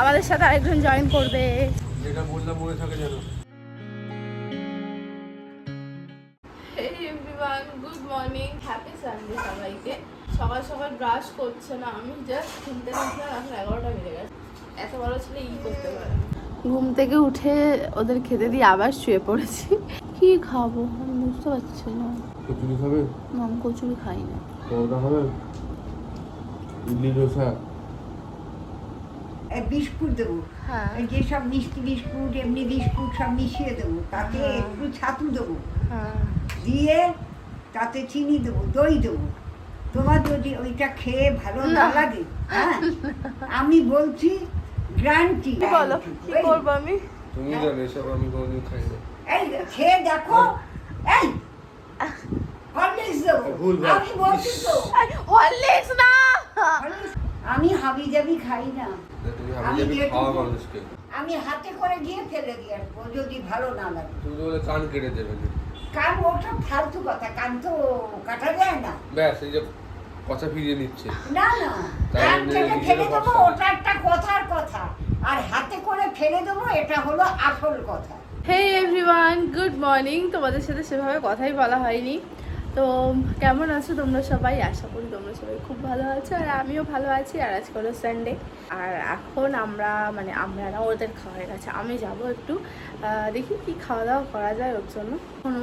আমাদের সাথে আরেকজন জয়েন করবে। যেটা বললাম মনে থাকে যেন। গুড মর্নিং হ্যাপি সানডে সবাইকে। সকাল সকাল ব্রাশ করছে না আমি জাস্ট ঘুমতে উঠলাম এখন এগারোটা বেজে গেছে। এত বড় ছেলে ই করতে পারে না। ঘুম থেকে উঠে ওদের খেতে দিয়ে আবার শুয়ে পড়েছি। কি খাব? আমি বুঝতে পারছি না। কচুরি খাবে? না, আমি কচুরি খাই না। পরোটা খাবে? ইডলি ডোসা বিস্কুট দেবো। হ্যাঁ। যেসব মিষ্টি বিস্কুট এমনি বিস্কুট সব মিশিয়ে দেবো। তাতে হ্যাঁ। একটু ছাতু দেবো। হ্যাঁ। দিয়ে তাতে চিনি দেবো দই দেবো। তোমার যদি ওইটা খেয়ে ভালো না। লাগে হ্যাঁ আমি বলছি গ্রান্টি। বলো? কি করব আমি? তুমি জানো এসব আমি কোনোদিন খাই না এই খেয়ে দেখো। এই হরলিক্স দেবো। আমি বলছি তো। হরলিক্স না। আমি হাবি জাবি খাই না। আমি আমি হাতে করে গিয়ে ফেলে দিয়ে আসব যদি ভালো না লাগে। তুমি বলে কান কেটে দেবে কান ওটা ফালতু কথা কান তো কাটা যায় না। ব্যাস এই যে কথা ফিরিয়ে নিচ্ছে। না না কান নিজেরও ফেলে দেবো ওটা একটা কথার কথা। আর হাতে করে ফেলে দেবো এটা হলো আসল কথা। হে এভরিওয়ান গুড মর্নিং তোমাদের সাথে সেভাবে কথাই বলা হয়নি। তো কেমন আছো তোমরা সবাই? আশা করি তোমরা সবাই খুব ভালো আছো আর আমিও ভালো আছি আর আজকে হলো সানডে আর এখন আমরা মানে আমরা না ওদের খাওয়া হয়ে গেছে আমি যাব একটু দেখি কি খাওয়া দাওয়া করা যায় ওর জন্য।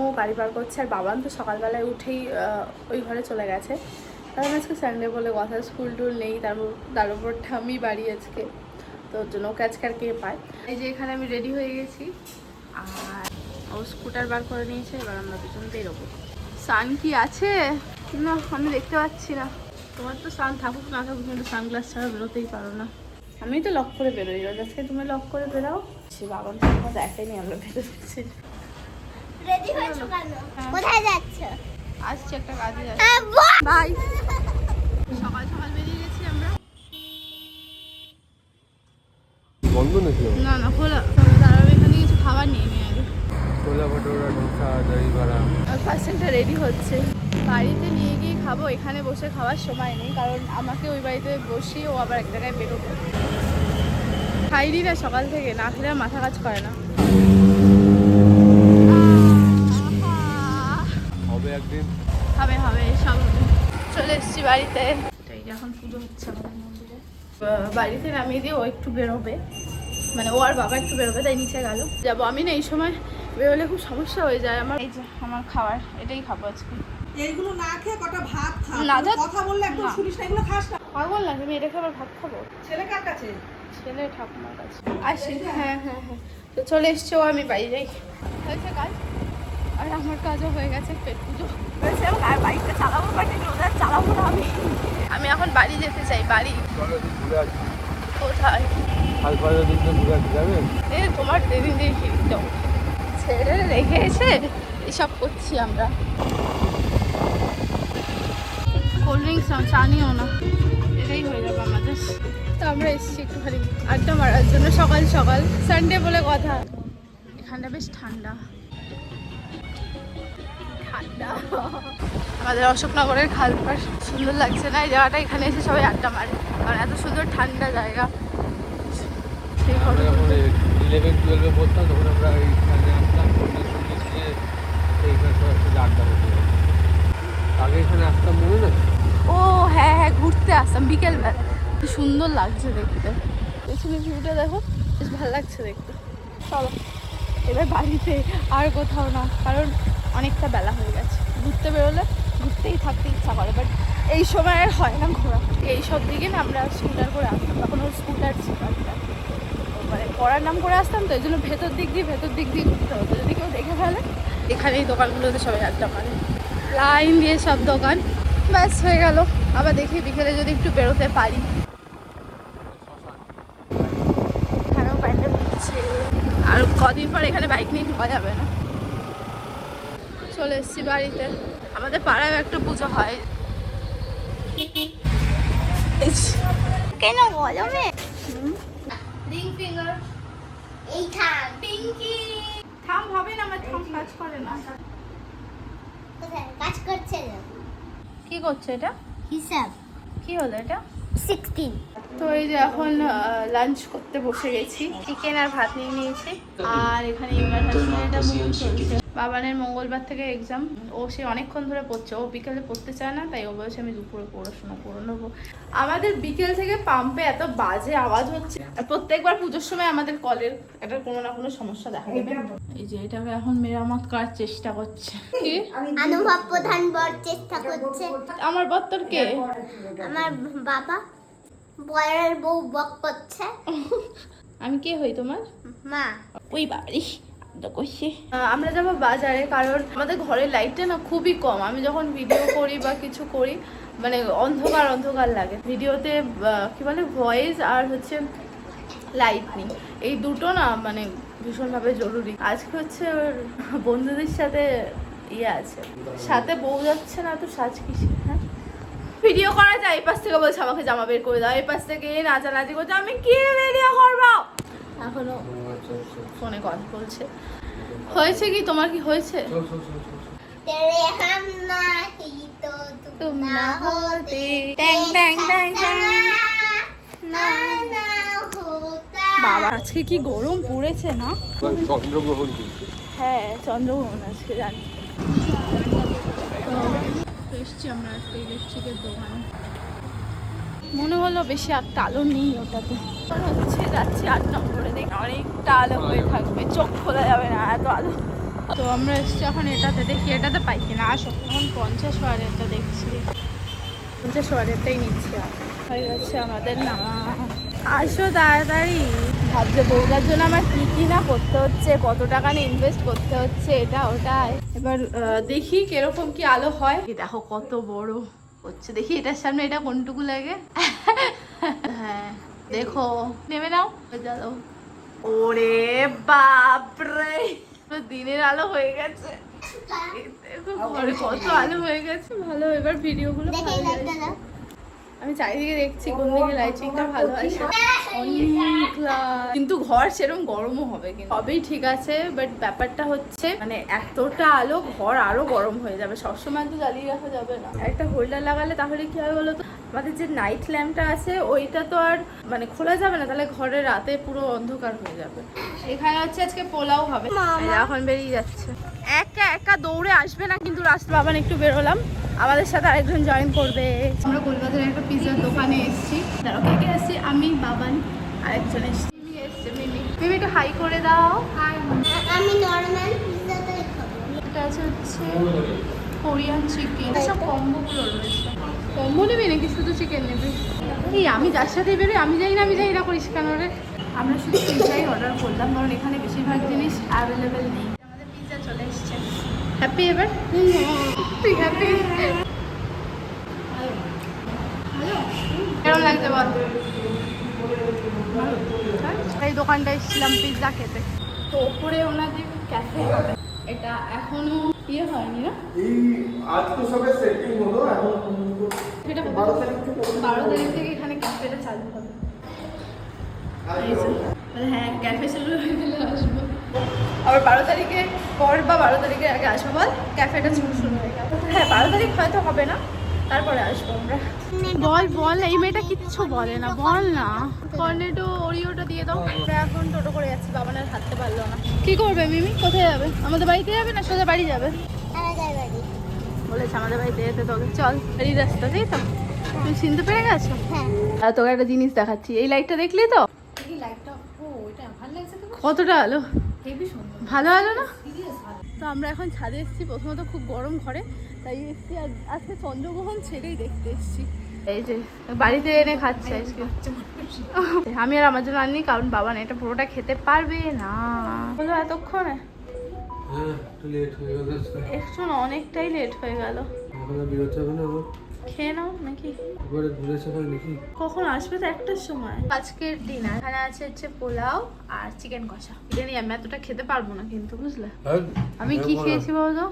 ও গাড়ি পার করছে আর বাবান তো সকালবেলায় উঠেই ওই ঘরে চলে গেছে। কারণ আজকে সানডে বলে কথা স্কুল টুল নেই তারপর তার উপর ঠামি বাড়ি আজকে। তো ওর জন্য ওকে আজকে আর কে পায়? এই যে এখানে আমি রেডি হয়ে গেছি। আর ও স্কুটার বার করে নিয়েছে, এবার আমরা দুজন বেরোবো সান কি আছে? না আমি দেখতে পাচ্ছি না। তোমার তো সান থাকুক না থাকুক কিন্তু সানগ্লাস ছাড়া বেরোতেই পারো না। আমি তো লক করে বেরোই। রোজ আজকে তুমি লক করে বেরাও। সে বাবার তো আমার দেখাই আমরা বেরোচ্ছি। রেডি হয়েছো কেন? হ্যাঁ। কোথায় যাচ্ছ? আসছি একটা কাজে যাচ্ছি! বাই সকাল সকাল বেরিয়ে গেছি আমরা। বন্ধ নাকি? না না খোলা তারা আমি এখানে কিছু খাবার নিয়ে নিই আগে ছোলা ভটোরা ডোসা দই বড়া পার্সেন্টটা রেডি হচ্ছে। বাড়িতে নিয়ে গিয়ে খাব এখানে বসে খাওয়ার সময় নেই কারণ আমাকে ওই বাড়িতে বসিয়ে ও আবার এক জায়গায় বেরোবে। খাইনি না সকাল থেকে না খেলে আর মাথা কাজ করে না। হবে একদিন। হবে হবে সব চলে এসেছি বাড়িতে। এই এখন পুজো হচ্ছে আমাদের মন্দিরে। বাড়িতে নামিয়ে দিয়ে ও একটু বেরোবে। মানে ও আর বাবা একটু বেরোবে তাই নিচে গেল। যাব আমি না এই সময়? বেরোলে খুব সমস্যা হয়ে যায়। আমার এই যে আমার খাবার এটাই খাব আজকে। এইগুলো না খেয়ে কটা ভাত খা না, কথা বললে একদম শুনিস না এগুলো খাস না। পাগল না তুমি এটা খাবার ভাত খাব? ছেলে কার কাছে? ছেলে ঠাকুমার কাছে। আসি হ্যাঁ হ্যাঁ হ্যাঁ। তো চলে এসছো আমি বাড়ি যাই। হয়েছে কাজ? আর আমার কাজও হয়ে গেছে পেট পুজো। হয়েছে এবং আর বাইকটা চালাবো বাট রোজ আর চালাবো না আমি। আমি এখন বাড়ি যেতে চাই বাড়ি। কোথায়? তোমার যেদিন দিয়ে ফিরতে ছেড়ে রেখে এসে এসব করছি আমরা। কোল্ড ড্রিঙ্কস চা নিও না। এটাই হয়ে যাবে আমাদের। তো আমরা এসেছি একটুখানি আড্ডা মারার জন্য সকাল সকাল। সানডে বলে কথা। এখানটা বেশ ঠান্ডা। ঠান্ডা। আমাদের অশোকনগরের খালপার সুন্দর লাগছে না? এই জায়গাটা এখানে এসে সবাই আড্ডা মারে। কারণ এত সুন্দর ঠান্ডা জায়গা। সেই ইলেভেন টুয়েলভে পড়তাম তখন আমরা এইখানে আসতাম সন্ধ্যে সন্ধ্যে গিয়ে মনে না ও হ্যাঁ হ্যাঁ ঘুরতে আসতাম বিকেলবেলা কি সুন্দর লাগছে দেখতে পেছনে ভিউটা দেখো বেশ ভালো লাগছে দেখতে চলো এবার বাড়িতে আর কোথাও না কারণ অনেকটা বেলা হয়ে গেছে ঘুরতে বেরোলে ঘুরতেই থাকতে ইচ্ছা করে বাট এই সময় আর হয় না ঘোরা এই সব দিকে না আমরা স্কুটার করে আসতাম তখন ওর স্কুটার ছিল মানে পড়ার নাম করে আসতাম তো এই জন্য ভেতর দিক দিয়ে ভেতর দিক দিয়ে ঘুরতে হতো যদি কেউ দেখে ফেলে এখানে এই দোকানগুলোতে সবাই আড্ডা মারে। লাইন দিয়ে সব দোকান। ব্যাস হয়ে গেল। আবার দেখি বিকেলে যদি একটু বেরোতে পারি। আর কদিন পর এখানে বাইক নিয়ে ঢোকা যাবে না। চলে এসেছি বাড়িতে। আমাদের পাড়ায় একটা পুজো হয়। কেন বলো এই pinky। থাম হবে না আমার থাম কাজ করে না। কাজ করছে না। কি করছে এটা? হিসাব। কি হলো এটা? সিক্সটিন তো এই যে এখন লাঞ্চ করতে বসে গেছি। চিকেন আর ভাত নিয়ে নিয়েছি। আর এখানে ইমরান হাসিনের এটা চলছে। বাবানের মঙ্গলবার থেকে এক্সাম ও সে অনেকক্ষণ ধরে পড়ছে। ও বিকেলে পড়তে চায় না তাই ও বলছে আমি দুপুরে পড়াশোনা করে নেব। আমাদের বিকেল থেকে পাম্পে এত বাজে আওয়াজ হচ্ছে। আর প্রত্যেকবার পুজোর সময় আমাদের কলের একটা কোনো না কোনো সমস্যা দেখা দেবে। এই যে এটাকে এখন মেরামত করার চেষ্টা করছে। কি? অনুভব প্রধান বর চেষ্টা করছে। আমার বত্তর কে? আমার বাবা বয়ের বউ বক করছে। আমি কে হই তোমার? মা। ওই বাড়ি আমরা যাব বাজারে, কারণ আমাদের ঘরের লাইটটা না খুবই কম। আমি যখন ভিডিও করি বা কিছু করি মানে অন্ধকার অন্ধকার লাগে। ভিডিওতে কি বলে ভয়েস আর হচ্ছে লাইট নেই এই দুটো না মানে ভীষণভাবে জরুরি। আজকে হচ্ছে ওর বন্ধুদের সাথে ইয়ে আছে। সাথে বউ যাচ্ছে না, তো সাজ কিসে হ্যাঁ? ভিডিও করা যায়, এই পাশ থেকে বলছে, আমাকে জামা বের করে দাও। এই পাশ থেকে নাচানাচি করছে, আমি কি ভিডিও করব? এখনও ফোনে কথা বলছে। হয়েছে কি? তোমার কি হয়েছে? বাবা আজকে কি গরম পড়েছে না? চন্দ্রগ্রহণ হ্যাঁ চন্দ্রগ্রহণ আজকে জানি। তো এসছি আমরা একটা ইলেকট্রিকের দোকানে। মনে হলো বেশি একটা আলো নেই ওটাতে। হচ্ছে যাচ্ছি আট নম্বরে, দেখে অনেকটা আলো হয়ে থাকবে, চোখ খোলা যাবে না, এত আলো। তো আমরা এসছি এখন এটাতে, দেখি এটাতে পাই কিনা, আসো। এখন পঞ্চাশ ওয়ারেরটা দেখছি। পঞ্চাশ ওয়ারেরটাই নিচ্ছি হয়ে গেছে আমাদের নামা। আসো তাড়াতাড়ি। ভাবছে বউটার জন্য আমার কী কী না করতে হচ্ছে, কত টাকা না ইনভেস্ট করতে হচ্ছে, এটা ওটাই। এবার দেখি কীরকম কি আলো হয়। দেখো কত বড়। হচ্ছে দেখি এটার সামনে এটা কোনটুকু লাগে? হ্যাঁ দেখো। নেমে নাও। চলো ওরে বাপরে! দিনের আলো হয়ে গেছে। ঘরে কত আলো হয়ে গেছে। ভালো এবার ভিডিওগুলো গুলো ভালো আমি চারিদিকে দেখছি কোন দিকে লাইটিংটা ভালো আছে। কিন্তু ঘর সেরকম গরমও হবে কিন্তু। সবই ঠিক আছে বাট ব্যাপারটা হচ্ছে মানে এতটা আলো ঘর আরও গরম হয়ে যাবে। সবসময় তো জ্বালিয়ে রাখা যাবে না। একটা হোল্ডার লাগালে তাহলে কি হবে বলো তো আমাদের যে নাইট ল্যাম্পটা আছে ওইটা তো আর মানে খোলা যাবে না তাহলে ঘরে রাতে পুরো অন্ধকার হয়ে যাবে। এখানে হচ্ছে আজকে পোলাও হবে। এখন বেরিয়ে যাচ্ছে। একা একা দৌড়ে আসবে না কিন্তু রাস্তা বাবান একটু বেরোলাম। আমাদের সাথে আরেকজন জয়েন করবে। আমরা কলকাতার একটা পিৎজার দোকানে এসেছি। দাঁড়াও কে কে এসেছি আমি বাবান আরেকজন এসেছি। মিমি একটু হাই করে দাও। হাই আমি নরমাল পিৎজাটাই খাব। এটা আছে হচ্ছে কোরিয়ান চিকেন সব কম্বোগুলো রয়েছে। কম্বো নেবে নাকি? শুধু চিকেন নেবে? এই আমি যার সাথে বেরোই আমি যাই না আমি যাই না করিস কেন রে? আমরা শুধু পিৎজাই অর্ডার করলাম কারণ এখানে বেশিরভাগ জিনিস অ্যাভেলেবেল নেই আমাদের পিৎজা চলে এসছে হ্যাপি এবার তুই হ্যাপি কেমন লাগছে বল? এই দোকানটা এসেছিলাম পিৎজা খেতে। তো ওপরে ওনাদের ক্যাফে হবে। এটা এখনও ইয়ে হয়নি না? এই আজকে সবে সেটিং হলো এখন এটা বারো তারিখ থেকে বারো তারিখ থেকে এখানে ক্যাফেটা চালু হবে। বলে, হ্যাঁ ক্যাফে শুরু হয়ে গেলে আসব আবার বারো তারিখে পর বা বারো তারিখের আগে আসব বল? ক্যাফেটা শুরু শুরু হয়ে গেল। হ্যাঁ বারো তারিখ হয়তো হবে না তারপরে আসব আমরা। বল বল এই মেয়েটা কিচ্ছু বলে না বল না। কর্নেটো ওরিওটা দিয়ে দাও আমরা এখন টোটো করে যাচ্ছি বাবানের হাঁটতে পারল না। কি করবে মিমি? কোথায় যাবে? আমাদের বাড়িতে যাবে না সোজা বাড়ি যাবে? বলেছে আমাদের বাড়িতে যেতে তোকে। চল এই রাস্তা তাই তো? তুমি চিনতে পেরে গেছো? হ্যাঁ। আর তোকে একটা জিনিস দেখাচ্ছি এই লাইটটা দেখলি তো। কতটা আলো? ভালো আলো না? তো আমরা এখন ছাদে এসেছি প্রথমত খুব গরম ঘরে তাই এসেছি আর আজকে চন্দ্রগ্রহণ ছেড়েই দেখতে এসেছি। এই যে বাড়িতে এনে খাচ্ছে আজকে। আমি আর আমার জন্য আনিনি কারণ বাবা না এটা পুরোটা খেতে পারবে না। হলো এতক্ষণে? হ্যাঁ একটু হয়ে অনেকটাই লেট হয়ে গেল। খেয়ে নাও নাকি? নাকি কখন আসবে তো একটার সময়? আজকের ডিনার এখানে আছে হচ্ছে পোলাও আর চিকেন কষা। বিরিয়ানি আমি এতটা খেতে পারব না কিন্তু বুঝলে? আমি কি খেয়েছি বলতো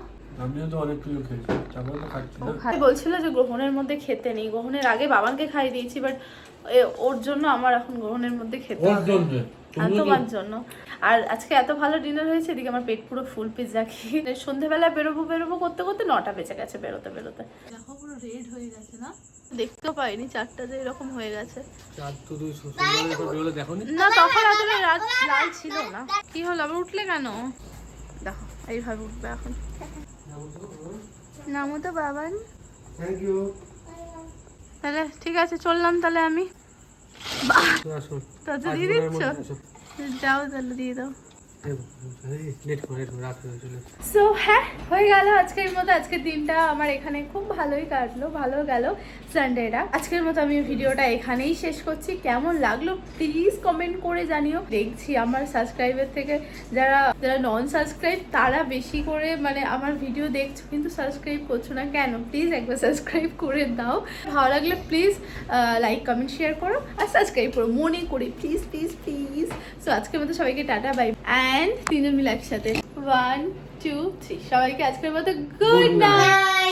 আমিও তো অনেক কিছু খেয়েছি তারপরে তো খাচ্ছি না। বলছিল যে গ্রহণের মধ্যে খেতে নেই। গ্রহণের আগে বাবানকে খাই দিয়েছি বাট ওর জন্য আমার এখন গ্রহণের মধ্যে খেতে ওর হবে। তোমার জন্য। আর আজকে এত ভালো ডিনার হয়েছে এদিকে আমার পেট পুরো ফুল পিৎজা খেয়ে। সন্ধ্যেবেলা বেরোবো বেরোবো করতে করতে নটা বেজে গেছে বেরোতে বেরোতে। দেখো পুরো রেড হয়ে গেছে না? দেখতেও পাইনি চারটা যে এরকম হয়ে গেছে। নি তখন রাত লাল ছিল না। কি হলো আবার উঠলে কেন? দেখো এইভাবে উঠবে এখন। নামো তো বাবান থ্যাংক ইউ তাহলে ঠিক আছে চললাম তাহলে আমি। দিচ্ছ? যাও তাহলে দিয়ে দাও সো হ্যাঁ হয়ে গেল আজকের মতো। আজকের দিনটা আমার এখানে খুব ভালোই কাটলো, ভালো গেল সানডেটা আজকের মতো আমি ভিডিওটা এখানেই শেষ করছি। কেমন লাগল প্লিজ কমেন্ট করে জানিও। দেখছি আমার সাবস্ক্রাইবার থেকে যারা যারা নন সাবস্ক্রাইব তারা বেশি করে মানে আমার ভিডিও দেখছ, কিন্তু সাবস্ক্রাইব করছ না কেন? প্লিজ একবার সাবস্ক্রাইব করে দাও। ভালো লাগলে প্লিজ লাইক কমেন্ট শেয়ার করো। আর সাবস্ক্রাইব করো। মনে করে। প্লিজ প্লিজ প্লিজ সো আজকের মতো সবাইকে টাটা বাই অ্যান্ড তিনজন মিলে একসাথে। ওয়ান টু থ্রি সবাইকে আজকের মতো গুড নাইট